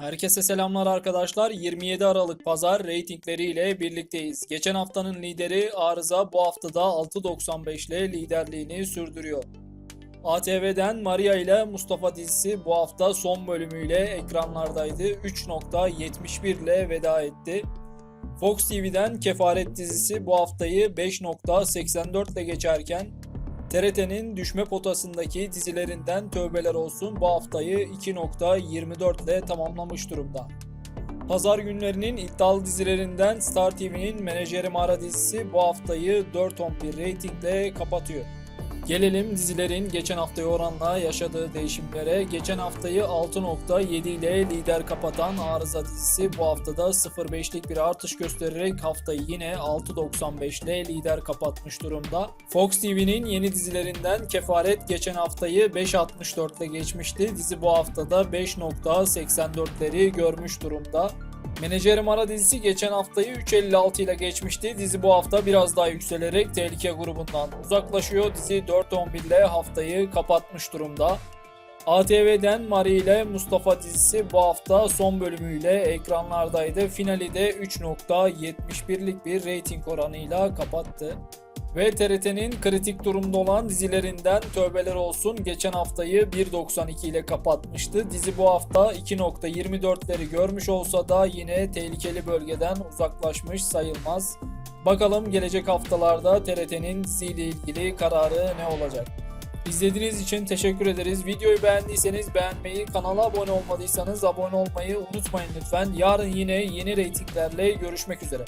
Herkese selamlar arkadaşlar. 27 Aralık Pazar reytingleriyle birlikteyiz. Geçen haftanın lideri Arıza bu haftada 6.95 ile liderliğini sürdürüyor. ATV'den Maria ile Mustafa dizisi bu hafta son bölümüyle ekranlardaydı. 3.71 ile veda etti. Fox TV'den Kefaret dizisi bu haftayı 5.84 ile geçerken TRT'nin düşme potasındaki dizilerinden Tövbeler Olsun bu haftayı 2.24 ile tamamlamış durumda. Pazar günlerinin iddialı dizilerinden Star TV'nin Menajeri Mara dizisi bu haftayı 4.11 reytingle kapatıyor. Gelelim dizilerin geçen haftaya oranla yaşadığı değişimlere. Geçen haftayı 6.7 ile lider kapatan Arıza dizisi bu haftada 0.5'lik bir artış göstererek haftayı yine 6.95 ile lider kapatmış durumda. Fox TV'nin yeni dizilerinden Kefaret geçen haftayı 5.64 ile geçmişti. Dizi bu haftada 5.84'leri görmüş durumda. Menajerim Ara dizisi geçen haftayı 3.56 ile geçmişti. Dizi bu hafta biraz daha yükselerek tehlike grubundan uzaklaşıyor. Dizi 4.11 ile haftayı kapatmış durumda. ATV'den Mari ile Mustafa dizisi bu hafta son bölümüyle ekranlardaydı. Finali de 3.71'lik bir reyting oranıyla kapattı. Ve TRT'nin kritik durumda olan dizilerinden Tövbeler Olsun geçen haftayı 1.92 ile kapatmıştı. Dizi bu hafta 2.24'leri görmüş olsa da yine tehlikeli bölgeden uzaklaşmış sayılmaz. Bakalım gelecek haftalarda TRT'nin diziyle ilgili kararı ne olacak? İzlediğiniz için teşekkür ederiz. Videoyu beğendiyseniz beğenmeyi, kanala abone olmadıysanız abone olmayı unutmayın lütfen. Yarın yine yeni reytinglerle görüşmek üzere.